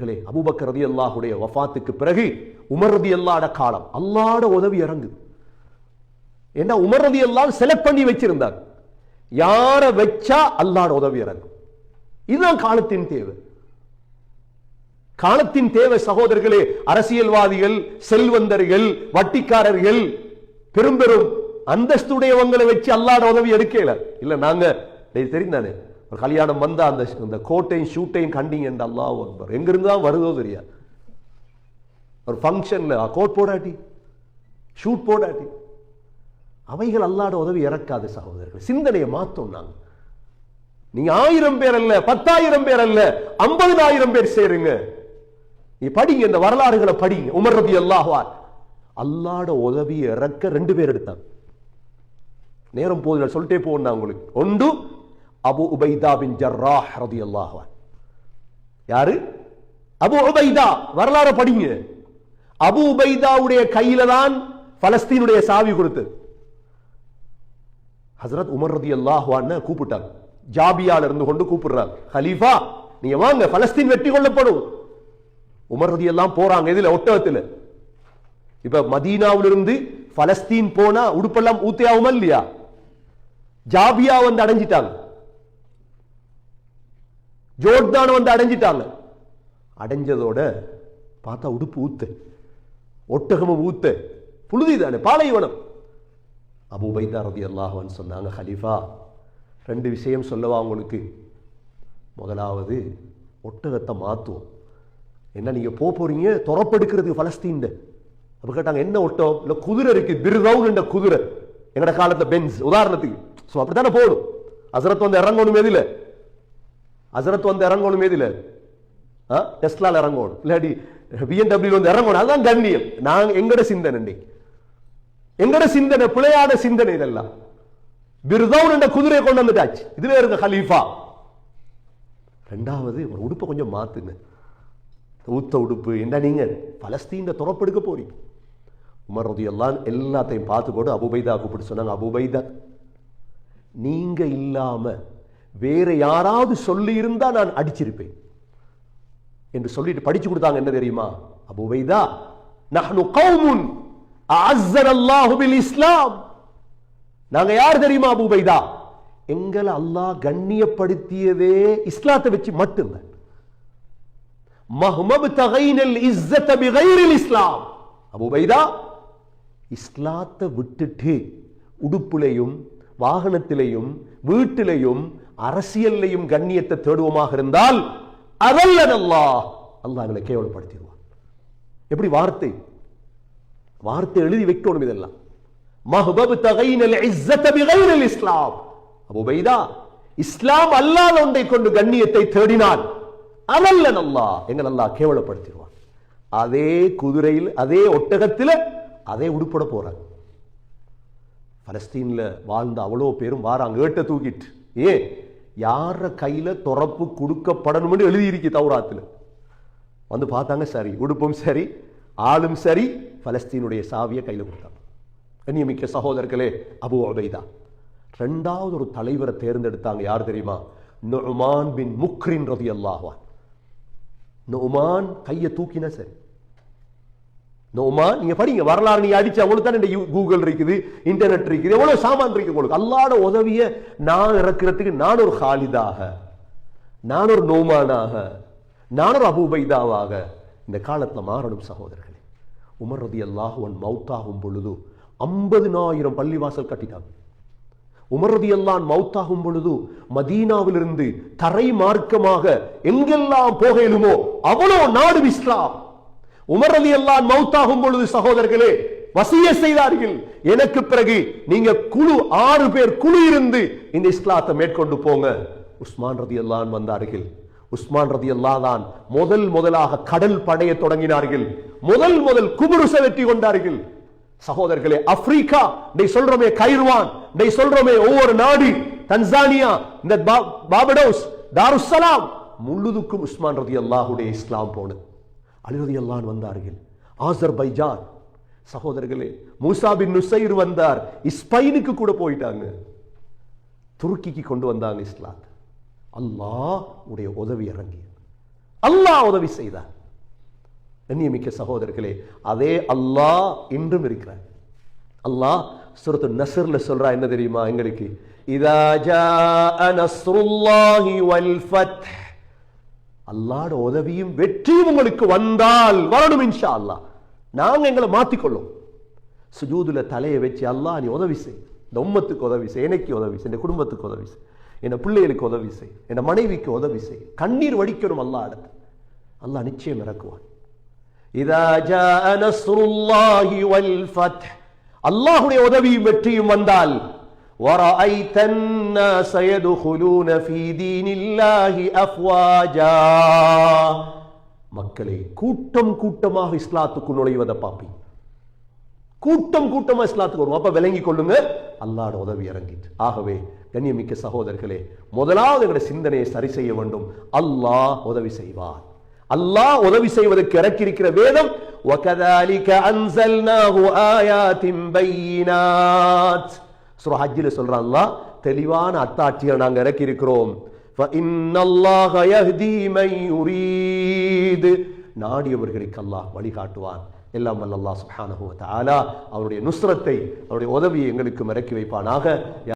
சகோதரர்களே ரதி அல்லாஹுடைய வஃபாத்துக்கு பிறகு உமர் ரதி அல்லாட காலம். அல்லாட உதவி இறங்குது. ஏன்னா உமர் ரதி அல்லாஹ் செலக்ட் பண்ணி வச்சிருந்தார். யார வச்சா அல்லாட உதவி இறங்கும். இதுதான் காலத்தின் தேவை. காலத்தின் தேவை சகோதரர்களே அரசியல்வாதிகள் செல்வந்தர்கள் வட்டிக்காரர்கள் பெரும் பெரும் அந்தஸ்துடையவங்களை வச்சு அல்லாட உதவி எடுக்கல. இல்ல நாங்க தெரிந்தானே ஒரு கல்யாணம் வந்தால் அந்த இந்த கோட்டையும் ஷூட்டையும் கண்டிங்க என்று அல்லாஹ் அக்பர். எங்கிருந்து தான் வருதோ தெரியாது. ஒரு ஃபங்க்ஷன்ல கோட் போடாட்டி ஷூட் போடாட்டி. அவைகள் அல்லாட உதவி இறக்காது சகோதரர்கள். சிந்தனையை மாத்தோம் நாங்கள் நீங்க ஆயிரம் பேர் அல்ல பத்தாயிரம் பேர் அல்ல ஐம்பதுனாயிரம் பேர் சேருங்க. நீ படிங்க இந்த வரலாறுகளை படிங்க. உமர் ரதி அல்லாட உதவி இறக்க ரெண்டு பேர் எடுத்தாங்க. நேரம் போது சொல்லிட்டே போனா உங்களுக்கு. ஒன்று அபு உபைதா பின் ஜர்ராஹ் ரதி அல்லாஹ்வார் யாரு அபு உபைதா வரலாறு படிங்க அபு உபைதாவுடைய கையில தான் பலஸ்தீனுடைய சாவி கொடுத்தது ஹசரத் உமர் ரதி அல்லாஹ்வான்னு கூப்பிட்டாங்க ஜாபியால இருந்து கொண்டு கூப்பிடுறாங்க ஹலீஃபா நீங்க வாங்க பலஸ்தீன் வெட்டி கொள்ளப்படும் உமர் ரதி எல்லாம் போறாங்க இதுல ஒட்டகத்தில் இப்ப மதீனாவிலிருந்து பலஸ்தீன் போனா உடுப்பெல்லாம் ஊத்தையாவுமா இல்லையா ஜாபியா வந்து அடைஞ்சிட்டாங்க ஜோர்தான் வந்து அடைஞ்சிட்டாங்க. அடைஞ்சதோட பார்த்தா உடுப்பு ஊத்த. ஒட்டகமும் ஊத்த. புழுதி தானே பாலைவனம் அபுபைதா ரதி அல்லாஹ்வான்னு சொன்னாங்க ஹலீஃபா ரெண்டு விஷயம் சொல்லவா உங்களுக்கு? முதலாவது ஒட்டகத்தை மாற்றுவோம் என்ன நீங்கள் போக போகிறீங்க துறப்பெடுக்கிறதுக்கு பலஸ்தீன் அப்போ கேட்டாங்க என்ன ஒட்டம் இல்லை குதிரை இருக்குது பிர்தவுன் குதிரை. எங்களோட காலத்தில் பென்ஸ். உதாரணத்துக்கு. ஸோ அப்படி தானே போடும் அசரத் வந்து இறங்கணும் எதில அசரத் வந்து இறங்கணும் எதில? டெஸ்லால இறங்கணும். இல்லாடி பிஎன்டபிள்யூ வந்து இறங்கணும். அதுதான் கண்ணியம். நான் எங்கட சிந்தனை எங்கட சிந்தனை? பிழையாத சிந்தனை இதெல்லாம். பிர்தவுன் என்ற குதிரையை கொண்டு வந்துட்டாச்சு. இதுல இருக்க ஹலீஃபா. ரெண்டாவது ஒரு உடுப்பை கொஞ்சம் மாத்துங்க. ஊத்த உடுப்பு. என்ன நீங்க? பலஸ்தீன துறப்பெடுக்க போறீங்க. உமர் ரதி எல்லாம் எல்லாத்தையும் பார்த்து போட்டு அபுபைதா கூப்பிட்டு சொன்னாங்க. அபுபைதா நீங்க இல்லாம வேற யாராவது சொல்லி இருந்தா நான் அடிச்சிருப்பேன். என்று சொல்லிட்டு படிச்சு கொடுத்தாங்க என்ன தெரியுமா? அபுவைதா நஹ்னு கௌமுன் அஸ்ஸர் அல்லாஹு பில் இஸ்லாம் நாங்க யார் தெரியுமா அபுபைதா எங்களை அல்லாஹ் கண்ணியப்படுத்தியதே இஸ்லாத்தை வச்சு மட்டும்தான் மஹ்மப் தகைனல் இஸ்ஸத பிகைரில் இஸ்லாம். அபுபைதா இஸ்லாத்தை விட்டுட்டு உடுப்புலையும் வாகனத்திலையும் வீட்டிலையும் அரசியல்லையும் கண்ணியத்தை தேடுவோமாக இருந்தால் அதல்ல அல்லாஹ் எங்களை கேவலப்படுத்திடுவான். எப்படி வார்த்தை? வார்த்தை எழுதி வைக்கணும் இதெல்லாம். மஹபப் தகைனல் இஸ்ஸத பிகைரில் இஸ்லாம். அபுபைதா இஸ்லாம் அல்லாத ஒன்றை கொண்டு கண்ணியத்தை தேடினால் அதல்ல அல்லாஹ் எங்கள் அல்லாஹ் கேவலப்படுத்திடுவான். அதே குதிரையில் அதே ஒட்டகத்தில் அதே உடுப்பட போறாங்க. பலஸ்தீன்ல வாழ்ந்த அவ்வளோ பேரும் வாராங்க ஏட்ட தூக்கிட்டு. ஏன்? யார கையில துறப்பு கொடுக்கப்படணும்னு எழுதியிருக்கு தௌராத்தில். வந்து பார்த்தாங்க சரி உடுப்பும் சரி ஆளும் சரி பலஸ்தீனுடைய சாவியை கையில் கொடுத்தாங்க. கண்ணியமிக்க சகோதரர்களே அபு அபைதா ரெண்டாவது ஒரு தலைவரை தேர்ந்தெடுத்தாங்க யார் தெரியுமா? நுமான் பின் முக்ரின் ரதி அல்லாஹ்வான் நுமான் கையை தூக்கினா சரி. நோமா நீங்க படிங்க. வரலாறு நீங்க அடிச்சு அவங்களுக்கு தானே கூகுள் இருக்குது இன்டர்நெட் இருக்குது எவ்வளவு சாமான் இருக்கு உங்களுக்கு? அல்லாட உதவிய நான் இறக்குறதுக்கு நான் ஒரு ஹாலிதாக நான் ஒரு நோமானாக நான் ஒரு அபுபைதாவாக இந்த காலத்துல மாறணும் சகோதரர்களே. உமர் ரதி அல்லாஹுவன் மவுத்தாகும் பொழுது ஐம்பதினாயிரம் பள்ளிவாசல் கட்டினாங்க உமர் ரதி அல்லான் மவுத்தாகும் பொழுது மதீனாவிலிருந்து தரை மார்க்கமாக எங்கெல்லாம் போகலுமோ அவ்வளோ நாடு இஸ்லாம் உமர் அலி அல்லான் மௌத்தாகும் பொழுது சகோதரர்களே வசிய செய்தார்கள். எனக்கு பிறகு நீங்க குழு ஆறு பேர் குழு இருந்து இந்த இஸ்லாத்தை மேற்கொண்டு போங்க. உஸ்மான் ரதி அல்லான் வந்தார்கள். உஸ்மான் ரதி அல்லா தான் முதல் முதலாக கடல் படைய தொடங்கினார்கள். முதல் முதல் குபுருச வெற்றி கொண்டார்கள். சகோதரர்களே ஆப்பிரிக்கா டை சொல்றோமே கைர்வான் டை சொல்றோமே ஒவ்வொரு நாடு தன்சானியா இந்த பாபடோஸ் தாருசலாம் முழுதுக்கும் உஸ்மான் ரதி அல்லாஹுடைய இஸ்லாம் போனது. அலிரதியல்லான் வந்தார்கள். ஆசர் பைஜான் சகோதரர்களே மூசாபின் நுசைர் வந்தார். இஸ்பைனுக்கு கூட போயிட்டாங்க. துருக்கிக்கு கொண்டு வந்தாங்க இஸ்லாத். அல்லாஹ் உடைய உதவி இறங்கி. அல்லாஹ் உதவி செய்தார். கண்ணியமிக்க சகோதரர்களே அதே அல்லாஹ் இன்றும் இருக்கிறார். அல்லாஹ் சுரத்து நசர்ல சொல்றா என்ன தெரியுமா எங்களுக்கு? இதா ஜாஅ நஸ்ருல்லாஹி வல் ஃபத்ஹ் அல்லாட உதவியும் வெற்றியும் உங்களுக்கு வந்தால் வரணும் இன்ஷா அல்லாஹ் நாங்கள் எங்களை மாற்றிக்கொள்ளும் சுஜூதுல தலையை வச்சு அல்லாஹ் நீ உதவி செய். இந்த உம்மத்துக்கு உதவி செய் எனக்கு உதவி செய் என் குடும்பத்துக்கு உதவி செய் என் பிள்ளைகளுக்கு உதவி செய் என் மனைவிக்கு உதவி செய். கண்ணீர் வடிக்கணும் அல்லாஹ் இடத்து அல்லாஹ் நிச்சயம் இறக்குவான். இதா ஜாஅ நஸ்ருல்லாஹி உதவியும் வெற்றியும் வந்தால் ورأيت الناس يدخلون في دين الله أفواجا மக்களை கூட்டம் கூட்டமாக இஸ்லாத்துக்கு நுழைவதை பார்ப்பீங்க கூட்டம் கூட்டமா இஸ்லாத்துக்கு வரும் அப்ப விளங்கி கொள்ளுங்க அல்லாட உதவி இறங்கிட்டு ஆகவே கண்ணியமிக்க சகோதரர்களே முதலாவது எங்களுடைய சிந்தனையை சரி செய்ய வேண்டும் அல்லாஹ் உதவி செய்வார் அல்லாஹ் உதவி செய்வதற்கு இறக்கியிருக்கிற வேதம் وَكَذَلِكَ أَنزَلْنَاهُ آيَاتٍ بَيِّنَاتٍ சுரா ஹஜ்ஜில் சொல்கிற அல்லா தெளிவான அத்தாட்சியை நாங்கள் இறக்கியிருக்கிறோம். நாடியவர்களுக்கு அல்லாஹ் வழிகாட்டுவான். எல்லாம் வல்ல அல்லா சுஹானஹு அவருடைய நுஸ்ரத்தை அவருடைய உதவியை எங்களுக்கு இறக்கி வைப்பானாக.